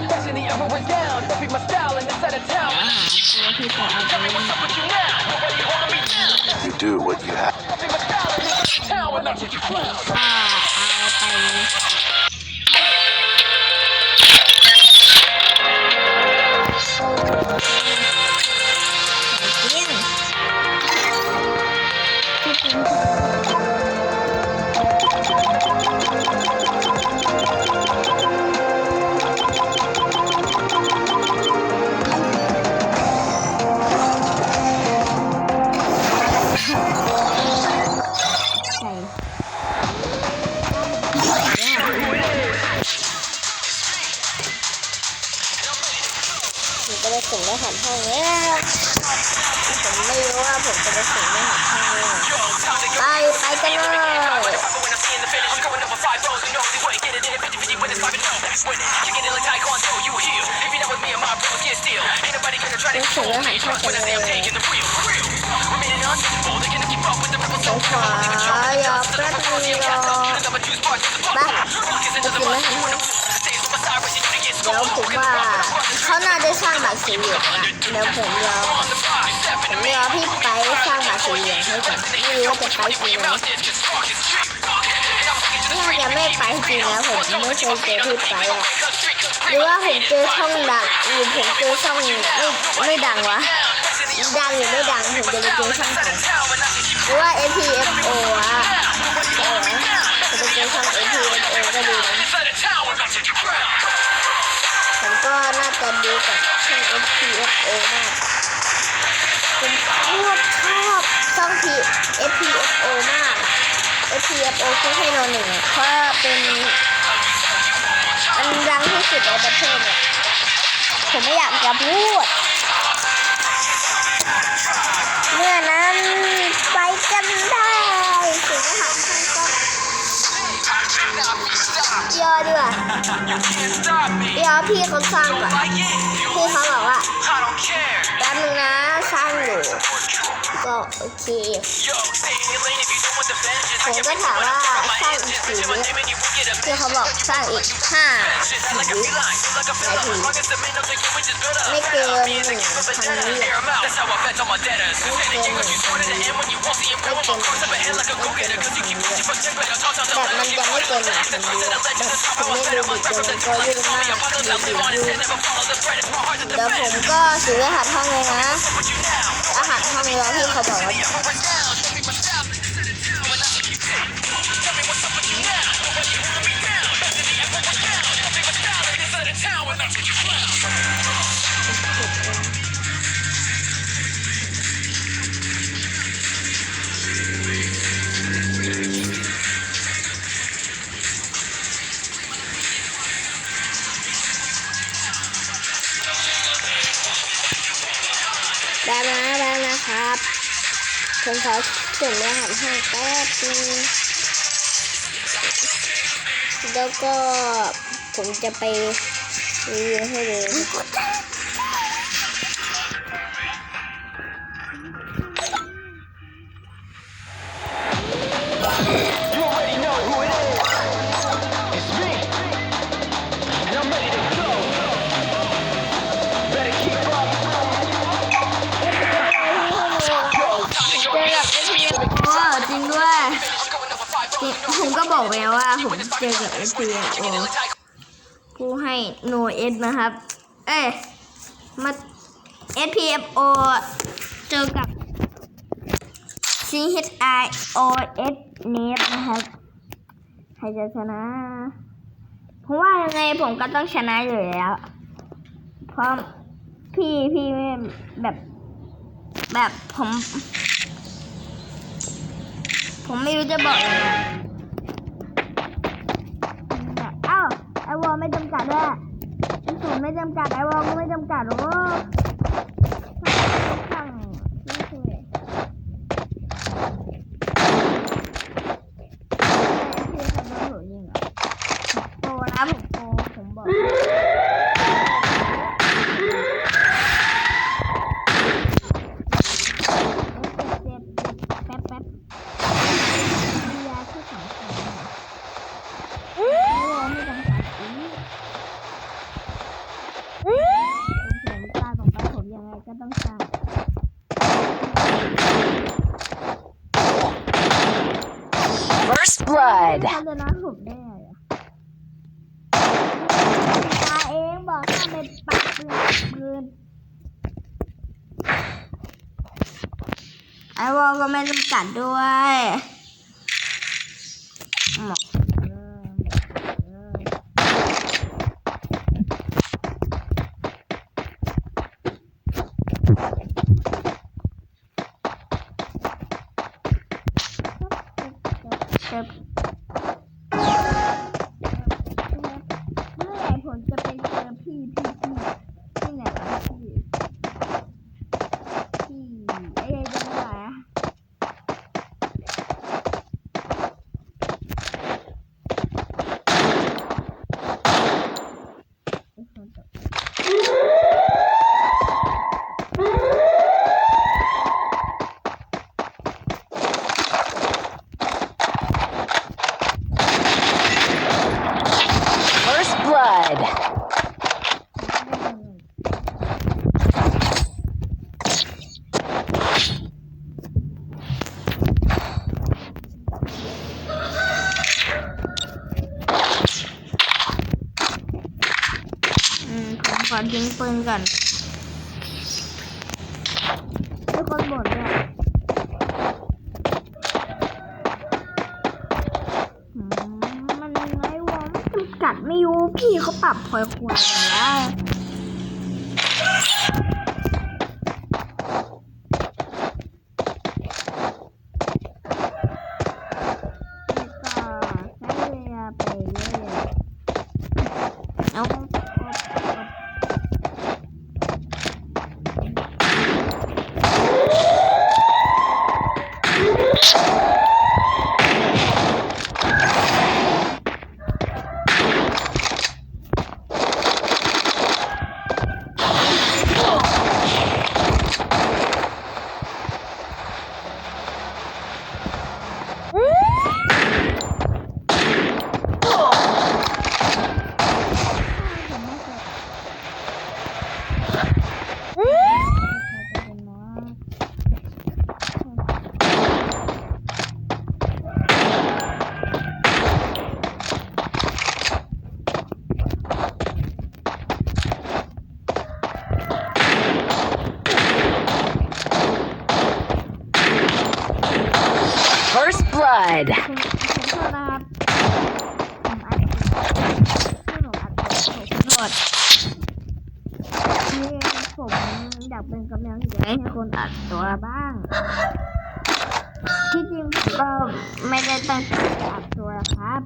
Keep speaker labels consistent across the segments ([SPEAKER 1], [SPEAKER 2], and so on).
[SPEAKER 1] down, dashing the emperor down. Be my style of town. Tell me what's up with you now. Nobody holding me down.
[SPEAKER 2] You do what you have.
[SPEAKER 1] Be my style and it's set of town, clown.
[SPEAKER 3] Thank you. หันห้องแล้วผมไม่รู้ว่าผมจะไปถึงไม่หันห้องไปไปกันเลยรู้
[SPEAKER 1] สึกว่าหันห้องกัเลย
[SPEAKER 3] สงขลายอประตูรอ
[SPEAKER 1] บ้า
[SPEAKER 3] ไปกินแล้วหัน
[SPEAKER 1] ห้อง
[SPEAKER 3] เดี๋ยวผมว่า สร้างบัตรสีเหลืองอะเดี๋ยวผมรอ
[SPEAKER 1] On the five, step
[SPEAKER 3] ผม
[SPEAKER 1] me.
[SPEAKER 3] รอพี่ไปสร้างบัตรสีเหลืองให้ก่อนไม่รู้ว่าจะไปจริงไหม
[SPEAKER 1] Mouth is just talk is cheap. And I'm looking to the
[SPEAKER 3] ถ้า
[SPEAKER 1] street.
[SPEAKER 3] ยังไม่ไปจริงนะผมไม่เคยเจอพี่ไปอะหรือว่าผมเจอช่องดังหรือผมเจอช่องไม่ไม่ดังวะดังหรือไม่ดังผมจะไปเจอช่องไหนหรือว่า APFO อะเออจะไปเจอช่อง APFO ก็ดีนะ FPFO มากผมชอบชอบช่อง P FPFO มาก FPFO คือให้นอนหนึ่งอเพราะเป็นมันดังที่สุดในประเทศเนี่ยผมไม่อยากจะพูด เดี๋ยวพี่เขาสร้างก่อนพี่เขาบอกว่าแป๊บนึงนะสร้างอยู่ก็โอเค ผมก็ถามว่าสร้างอีกกี่วิที่เขาบอกสร้างอีกห้าวินายทีไม่เกินหนึ่งพันวิไม่เกินหนึ่งพันไม่เกินหนึ่งพันวิแบบมันจะไม่เกินหนึ่งพันวิแบบผมไม่ดูดิเดี๋ยวมันก็ยืดมากดูดิดูเดี๋ยวผมก็ซื้อรหัสห้องเลยนะรหัสห้องแล้วที่เขาบอกว่า ได้มาแล้วนะครับผมขอส่งรหัสให้แป๊บนึงแล้วก็ผมจะไป รีวิวให้เลย
[SPEAKER 1] You already know who it is. It's me. And I'm ready to go. Better keep up.
[SPEAKER 3] เจอกับ FPO จริงด้วยจริงผมก็บอกแล้วว่าผมเจอกับ FPO ผู้ให้ no s นะครับ เอ้ยมา SPFO เจอกับ CHIO S เนฟนะครับ ใครจะชนะ ผมว่ายังไงผมก็ต้องชนะอยู่แล้ว เพราะพี่พี่ไม่แบบแบบผม ผมไม่รู้จะบอกยังไง วอลไม่จำกัดด้วยที่ศูนย์ไม่จำกัดไอวอลก็ไม่จำกัดโอ้สั่งนี่คือพี่คำว่าผมยิงเหรอโตนะผมโตผมบอกเจ็บเจ็บแป๊บแป๊บ มียาที่สำคัญนะไม่รอไม่จำกัดอีก
[SPEAKER 2] blood.
[SPEAKER 3] เขาจะนัดผมได้ไงอะตาเองบอกว่าเป็นปักปืนปักปืนไอวอลก็ไม่จำกัดด้วยหมอกเออเออ เจ็บเมื่อไหร่ผมจะไปเจอพี่พี่พี่ที่ไหนวะพี่พี่เอ้ยจังหวะเ First
[SPEAKER 2] blood.
[SPEAKER 3] อืมผมขอทิ้ง ขับคอยควรกันแล้วแล้วก็ใช้เวลาไปเรื่อยเอา
[SPEAKER 2] First blood.
[SPEAKER 3] ผมผมโทษนะครับผมอัดที่หนูอัดผมข อโทษที่ผมอยากเป็นกำลังใจให้คนอัดตัวบ้าง ที่จริงผมก็ไม่ได้ตั้งใจจะอัดตัวครับ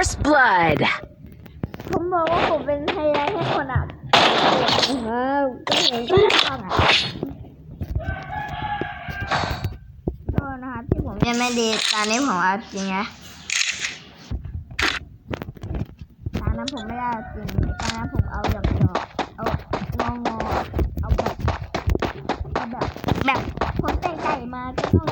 [SPEAKER 2] First blood.
[SPEAKER 3] ผมบอกว่าผมเป็นไฮไลท์ให้คนอะเออก็เห็นก็ต้องอะโทษนะครับที่ผมยังไม่ดีตอนนี้ผมเอาจริงนะตอนนั้นผมไม่ได้เอาจริงตอนนั้นผมเอาหยอกหยอกๆเอางองอๆเอาแบบเอาแบบแบบคนแต่งไก่มาก็ต้อง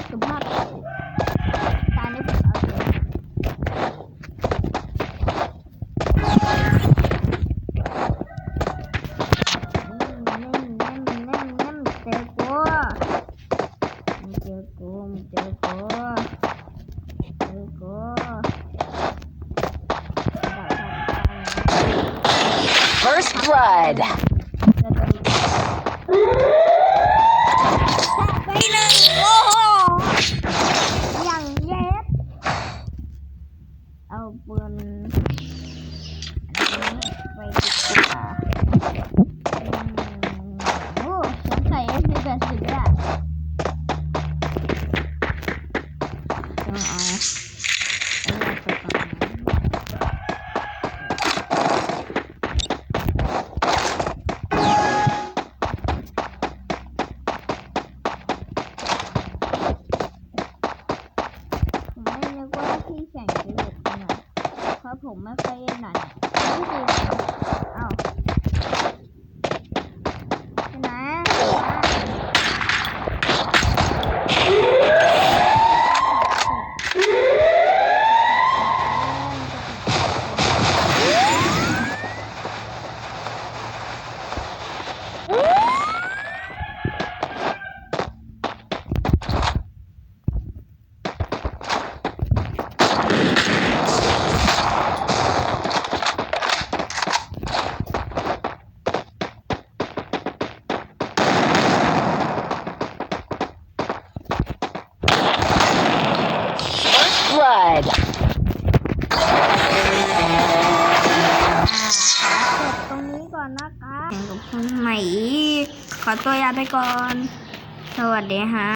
[SPEAKER 2] First blood.
[SPEAKER 3] ไป ผมไม่ค่อยหน่อยไม่ดีเอ้าวาไปก่อน สวัสดีฮะ